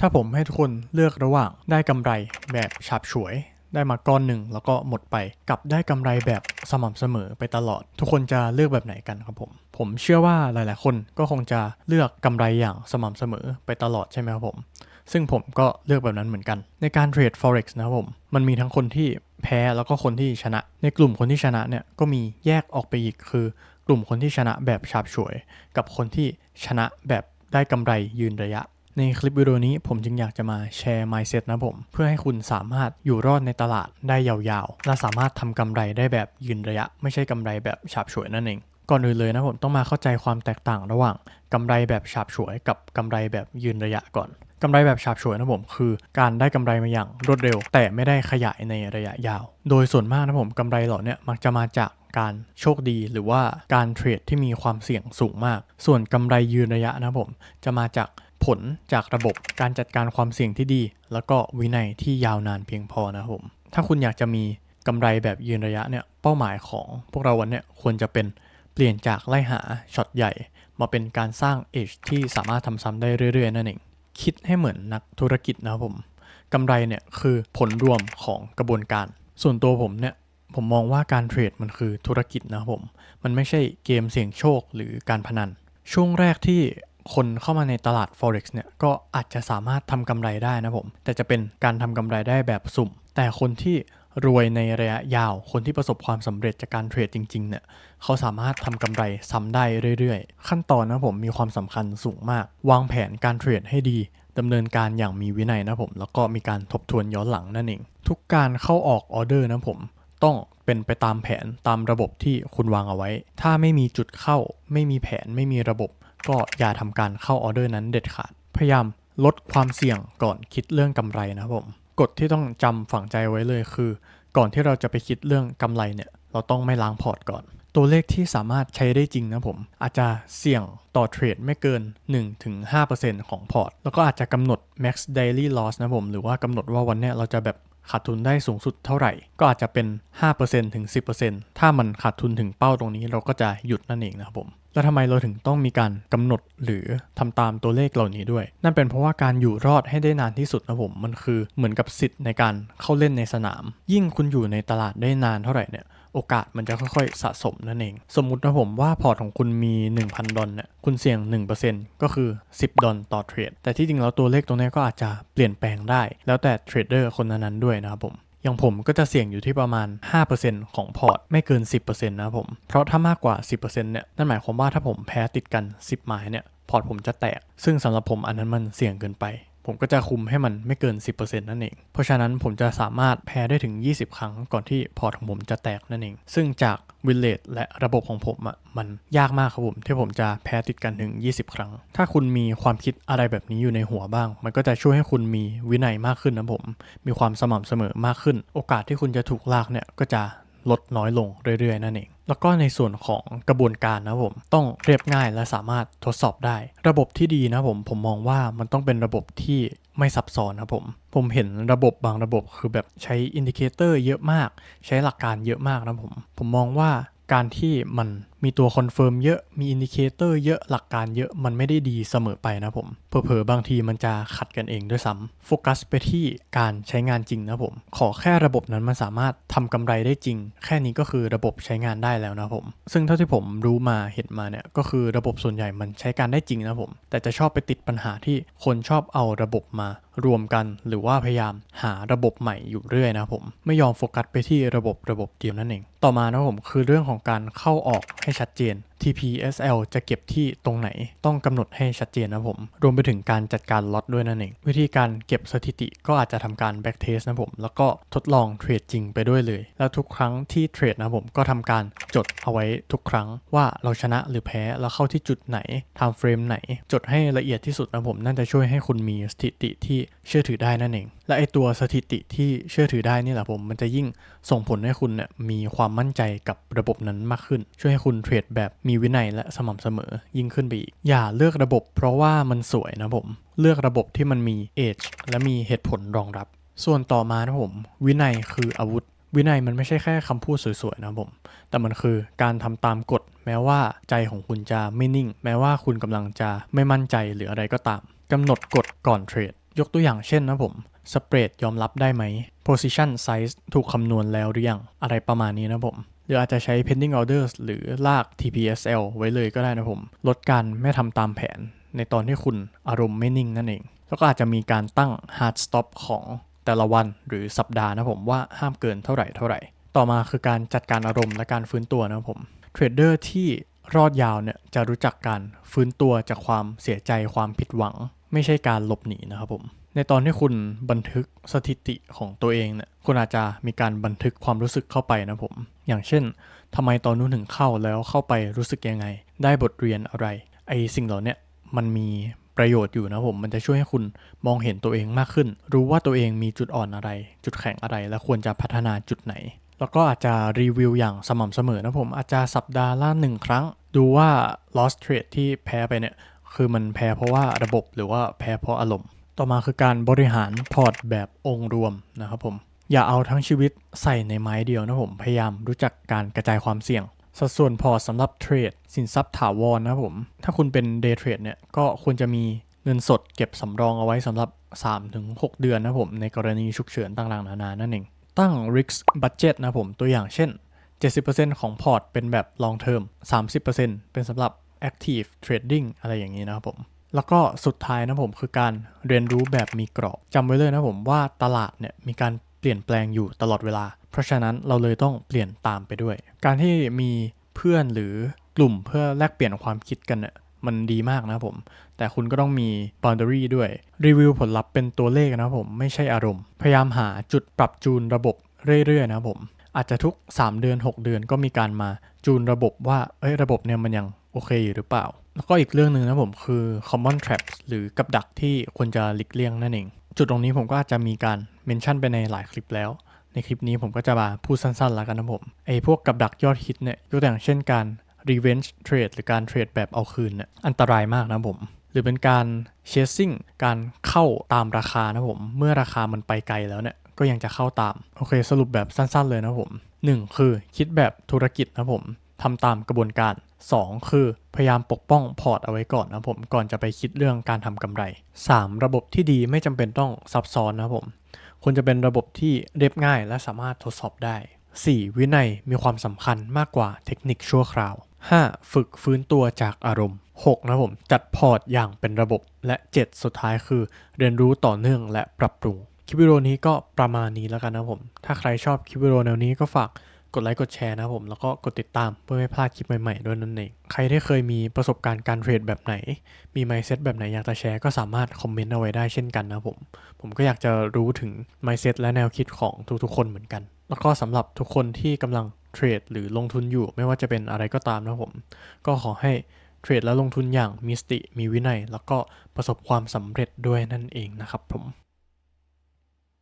ถ้าผมให้ทุกคนเลือกระหว่างได้กำไรแบบฉาบฉวย ได้มาก้อนหนึ่งแล้วก็หมดไป กับได้กำไรแบบสม่ำเสมอไปตลอด ทุกคนจะเลือกแบบไหนกันครับผม ผมเชื่อว่าหลายๆ คนก็คงจะเลือกกำไรอย่างสม่ำเสมอไปตลอดใช่ไหมครับผม ซึ่งผมก็เลือกแบบนั้นเหมือนกัน ในการเทรด forex นะครับผม มันมีทั้งคนที่แพ้แล้วก็คนที่ชนะ ในกลุ่มคนที่ชนะเนี่ยก็มีแยกออกไปอีกคือกลุ่มคนที่ชนะแบบฉาบฉวย กับคนที่ชนะแบบได้กำไรยืนระยะ ในคลิปวิดีโอนี้ผมจึงอยากจะมาแชร์ mindset นะผม เพื่อให้คุณสามารถอยู่รอดในตลาดได้ยาวๆ และสามารถทำกำไรได้แบบยืนระยะ ไม่ใช่กำไรแบบฉาบฉวยนั่นเอง ก่อนอื่นเลยนะผมต้องมาเข้าใจความแตกต่างระหว่างกำไรแบบฉาบฉวย กับกำไรแบบยืนระยะก่อนกำไรแบบฉาบฉวยนะผมคือการได้กำไรมาอย่างรวดเร็ว แต่ไม่ได้ขยายในระยะยาว โดยส่วนมากนะผมกำไรเหล่าเนี้ยมักจะมาจากการโชคดีหรือว่าการเทรดที่มีความเสี่ยงสูงมาก ส่วนกำไรยืนระยะนะผมจะมาจาก ผลจากระบบการจัดการความเสี่ยงที่ดี แล้วก็วินัยที่ยาวนานเพียงพอนะครับผม ถ้าคุณอยากจะมีกำไรแบบยืนระยะเนี่ยเป้าหมายของพวกเราวันเนี้ยควรจะเป็นเปลี่ยนจากไล่หาช็อตใหญ่ มาเป็นการสร้างเอชที่สามารถทำซ้ำได้เรื่อยๆนั่นเองคิดให้เหมือนนักธุรกิจนะครับผมกำไรเนี่ยคือผลรวมของกระบวนการ ส่วนตัวผมเนี่ยผมมองว่าการเทรดมันคือธุรกิจนะครับผม มันไม่ใช่เกมเสี่ยงโชคหรือการพนัน ช่วงแรกที่ คนเข้ามาในตลาด forex เนี่ยก็อาจจะสามารถทำกำไรได้นะผม แต่จะเป็นการทำกำไรได้แบบสุ่ม แต่คนที่รวยในระยะยาว คนที่ประสบความสำเร็จจากการเทรดจริงๆ เนี่ย เขาสามารถทำกำไรซ้ำได้เรื่อยๆ ขั้นตอนนะผมมีความสำคัญสูงมาก วางแผนการเทรดให้ดีดำเนินการอย่างมีวินัยนะผม แล้วก็มีการทบทวนย้อนหลังนั่นเอง ทุกการเข้าออกออเดอร์นะผม ต้องเป็นไปตามแผนตามระบบที่คุณวางเอาไว้ ถ้าไม่มีจุดเข้า ไม่มีแผน ไม่มีระบบ ก็อย่าทำการเข้าออเดอร์นั้นเด็ดขาด พยายามลดความเสี่ยงก่อนคิดเรื่องกำไรนะครับผมกฎที่ต้องจำฝังใจไว้เลยคือ ก่อนที่เราจะไปคิดเรื่องกำไรเนี่ยเราต้องไม่ล้างพอร์ตก่อน ตัวเลขที่สามารถใช้ได้จริงนะผม อาจจะเสี่ยงต่อเทรดไม่เกิน 1-5%ของพอร์ต แล้วก็อาจจะกำหนด max daily loss นะผม หรือว่ากำหนดว่าวันนี้เราจะแบบขาดทุนได้สูงสุดเท่าไหร่ ก็อาจจะเป็น 5%ถึง 10%ถ้ามันขาดทุนถึงเป้าตรงนี้เราก็จะหยุดนั่นเองนะครับผมแล้วทำไมเราถึงต้องมีการกำหนดหรือทำตามตัวเลขเหล่านี้ด้วย นั่นเป็นเพราะว่าการอยู่รอดให้ได้นานที่สุดนะผมมันคือเหมือนกับสิทธิ์ในการเข้าเล่นในสนาม ยิ่งคุณอยู่ในตลาดได้นานเท่าไหร่เนี่ยโอกาสมันจะค่อยๆ สะสมนั่นเอง สมมุตินะผมว่าพอร์ตของคุณมี 1,000 ดอลเนี่ยคุณเสี่ยง 1%ก็คือ 10 ดอลต่อเทรดแต่ที่จริงแล้วตัวเลขตรงนี้ก็อาจจะเปลี่ยนแปลงได้ แล้วแต่เทรดเดอร์คนนั้นๆด้วยนะครับผม อย่างผมก็จะเสี่ยงอยู่ที่ประมาณ 5%ของพอร์ตไม่เกิน 10%นะครับผม เพราะถ้ามากกว่า 10%เนี่ยนั่นหมายความว่าถ้าผมแพ้ติดกัน 10 หมายเนี่ยพอร์ตผมจะแตก ซึ่งสำหรับผมอันนั้นมันเสี่ยงเกินไป ผมก็จะคุมให้มันไม่เกิน 10%นั่นเอง เพราะฉะนั้นผมจะสามารถแพ้ได้ถึง 20 ครั้งก่อนที่พอร์ตของผมจะแตกนั่นเอง ซึ่งจากวิลเลจและระบบของผมอะ่ะมันยากมากครับผม ที่ผมจะแพ้ติดกันถึง 20 ครั้ง ถ้าคุณมีความคิดอะไรแบบนี้อยู่ในหัวบ้าง มันก็จะช่วยให้คุณมีวินัยมากขึ้นนะผม มีความสม่ำเสมอมากขึ้น โอกาสที่คุณจะถูกลากเนี่ยก็จะ ลดน้อยลงเรื่อยๆ นั่นเอง แล้วก็ในส่วนของกระบวนการนะผมต้องเรียบง่ายและสามารถทดสอบได้ ระบบที่ดีนะผมผมมองว่ามันต้องเป็นระบบที่ไม่ซับซ้อนนะผม ผมเห็นระบบบางระบบคือแบบใช้อินดิเคเตอร์เยอะมาก ใช้หลักการเยอะมากนะผม ผมมองว่าการที่มันมีตัวคอนเฟิร์มเยอะมีอินดิเคเตอร์เยอะหลักการเยอะมันไม่ได้ดีเสมอไปนะผมเผลอๆบางทีมันจะขัดกันเองด้วยซ้ำโฟกัสไปที่การใช้งานจริงนะผม ขอแค่ระบบนั้นมันสามารถทำกำไรได้จริง แค่นี้ก็คือระบบใช้งานได้แล้วนะผม ซึ่งเท่าที่ผมรู้มาเห็นมาเนี่ยก็คือระบบส่วนใหญ่มันใช้การได้จริงนะผม แต่จะชอบไปติดปัญหาที่คนชอบเอาระบบมารวมกัน หรือว่าพยายามหาระบบใหม่อยู่เรื่อยนะผมไม่ยอมโฟกัสไปที่ระบบระบบเดียวนั่นเอง ต่อมานะผมคือเรื่องของการเข้าออกใให้ชัดเจน TPSL จะเก็บที่ตรงไหนต้องกำหนดให้ชัดเจนนะผม รวมไปถึงการจัดการล็อตด้วยนั่นเอง วิธีการเก็บสถิติก็อาจจะทำการ back test นะผม แล้วก็ทดลองเทรดจริงไปด้วยเลย แล้วทุกครั้งที่เทรดนะผมก็ทำการจดเอาไว้ทุกครั้งว่าเราชนะหรือแพ้แล้วเข้าที่จุดไหนทำเฟรมไหน จดให้ละเอียดที่สุดนะผมนั่นจะช่วยให้คุณมีสถิติที่เชื่อถือได้นั่นเอง และไอตัวสถิติที่เชื่อถือได้นี่แหละผมมันจะยิ่งส่งผลให้คุณเนี่ยมีความมั่นใจกับระบบนั้นมากขึ้น ช่วยให้คุณเทรดแบบมีวินัยและสม่ำเสมอยิ่งขึ้นไปอีก อย่าเลือกระบบ เพราะว่ามันสวยนะผม เลือกระบบที่มันมี age และมีเหตุผลรองรับ ส่วนต่อมานะผม วินัยคืออาวุธ วินัยมันไม่ใช่แค่คำพูดสวยๆนะผม แต่มันคือการทำตามกฎ แม้ว่าใจของคุณจะไม่นิ่ง แม้ว่าคุณกำลังจะไม่มั่นใจหรืออะไรก็ตามกำหนดกฎก่อนเทรด ยกตัวอย่างเช่นนะผม spread ยอมรับได้ไหม position size ถูกคำนวณแล้วหรือยัง อะไรประมาณนี้นะผม หรืออาจจะใช้ pending orders หรือลาก TPSL ไว้เลยก็ได้นะผม ลดการไม่ทำตามแผนในตอนที่คุณอารมณ์ไม่นิ่งนั่นเอง แล้วก็อาจจะมีการตั้ง hard stop ของแต่ละวันหรือสัปดาห์นะผมว่าห้ามเกินเท่าไหร่เท่าไหร่ ต่อมาคือการจัดการอารมณ์และการฟื้นตัวนะผมเทรดเดอร์ที่รอดยาวเนี่ยจะรู้จักการฟื้นตัวจากความเสียใจความผิดหวัง ไม่ใช่การหลบหนีนะครับผม ในตอนที่คุณบันทึกสถิติของตัวเองเนี่ยคุณอาจจะมีการบันทึกความรู้สึกเข้าไปนะผม อย่างเช่นทำไมตอนนู้นถึงเข้าแล้วเข้าไปรู้สึกยังไง ได้บทเรียนอะไร ไอสิ่งเหล่านี้มันมีประโยชน์อยู่นะผม มันจะช่วยให้คุณมองเห็นตัวเองมากขึ้น รู้ว่าตัวเองมีจุดอ่อนอะไร จุดแข็งอะไร และควรจะพัฒนาจุดไหน แล้วก็อาจจะรีวิวอย่างสม่ำเสมอนะผม อาจจะสัปดาห์ละหนึ่งครั้ง ดูว่า lost trade ที่แพ้ไปเนี่ย คือมันแพ้เพราะว่าระบบหรือว่าแพ้เพราะอารมณ์ ต่อมาคือการบริหารพอร์ตแบบองค์รวมนะครับผมอย่าเอาทั้งชีวิตใส่ในไม้เดียวนะผมพยายามรู้จักการกระจายความเสี่ยง สัดส่วนพอสำหรับเทรดสินทรัพย์ถาวรนะครับผมถ้าคุณเป็นเดย์เทรดเนี่ยก็ควรจะมีเงินสดเก็บสำรองเอาไว้สำหรับ 3-6 เดือนนะผมในกรณีฉุกเฉินต่างๆนานานั่นเอง ตั้ง risk budget นะผมตัวอย่างเช่น 70%ของพอร์ตเป็นแบบ long term 30%เป็นสำหรับ active trading อะไรอย่างนี้นะครับผม แล้วก็สุดท้ายนะผมคือการเรียนรู้แบบมีกรอบจำไว้เลยนะผมว่าตลาดเนี่ยมีการเปลี่ยนแปลงอยู่ตลอดเวลา เพราะฉะนั้นเราเลยต้องเปลี่ยนตามไปด้วย การที่มีเพื่อนหรือกลุ่มเพื่อแลกเปลี่ยนความคิดกันเนี่ยมันดีมากนะผม แต่คุณก็ต้องมี boundary ด้วย รีวิวผลลัพธ์เป็นตัวเลขนะผม ไม่ใช่อารมณ์ พยายามหาจุดปรับจูนระบบเรื่อยๆนะผม อาจจะทุก 3 เดือน 6 เดือนก็มีการมาจูนระบบว่าเอ้ยระบบเนี่ยมันยังโอเคอยู่หรือเปล่า แล้วก็อีกเรื่องหนึ่งนะผมคือ common traps หรือกับดักที่ควรจะหลีกเลี่ยงนั่นเอง จุดตรงนี้ผมก็อาจจะมีการเมนชั่นไปในหลายคลิปแล้ว ในคลิปนี้ผมก็จะมาพูดสั้นๆแล้วกันนะผมไอ้พวกกับดักยอดฮิตเนี่ยยกตัวอย่างเช่นการ revenge trade หรือการเทรดแบบเอาคืนเนี่ยอันตรายมากนะผมหรือเป็นการ chasing การเข้าตามราคานะผม เมื่อราคามันไปไกลแล้วเนี่ย ก็ยังจะเข้าตาม โอเค สรุปแบบสั้นๆเลยนะผม 1 คือคิดแบบธุรกิจนะผมทำตามกระบวนการ 2 คือพยายามปกป้องพอร์ตเอาไว้ก่อนนะผมก่อนจะไปคิดเรื่องการทำกำไร 3 ระบบที่ดีไม่จำเป็นต้องซับซ้อนนะผมควรจะเป็นระบบที่เรียบง่ายและสามารถทดสอบได้ 4. วินัยมีความสำคัญมากกว่าเทคนิคชั่วคราว 5. ฝึกฟื้นตัวจากอารมณ์ 6. นะผมจัดพอร์ตอย่างเป็นระบบ และ 7 สุดท้ายคือ เรียนรู้ต่อเนื่องและปรับปรุง คลิปวิดีโอนี้ก็ประมาณนี้แล้วกันนะผม ถ้าใครชอบคลิปวิดีโอแนวนี้ก็ฝากกดไลค์กดแชร์นะผมแล้วก็กดติดตามเพื่อไม่พลาดคลิปใหม่ๆด้วยนั่นเอง ใครที่เคยมีประสบการณ์การเทรดแบบไหน มี mindset แบบไหนอยากจะแชร์ก็สามารถคอมเมนต์เอาไว้ได้เช่นกันนะผม ผมก็อยากจะรู้ถึง mindset และแนวคิดของทุกๆคนเหมือนกัน แล้วก็สำหรับทุกคนที่กำลังเทรดหรือลงทุนอยู่ไม่ว่าจะเป็นอะไรก็ตามนะผม ก็ขอให้เทรดและลงทุนอย่างมีสติมีวินัย แล้วก็ประสบความสำเร็จด้วยนั่นเองนะครับผม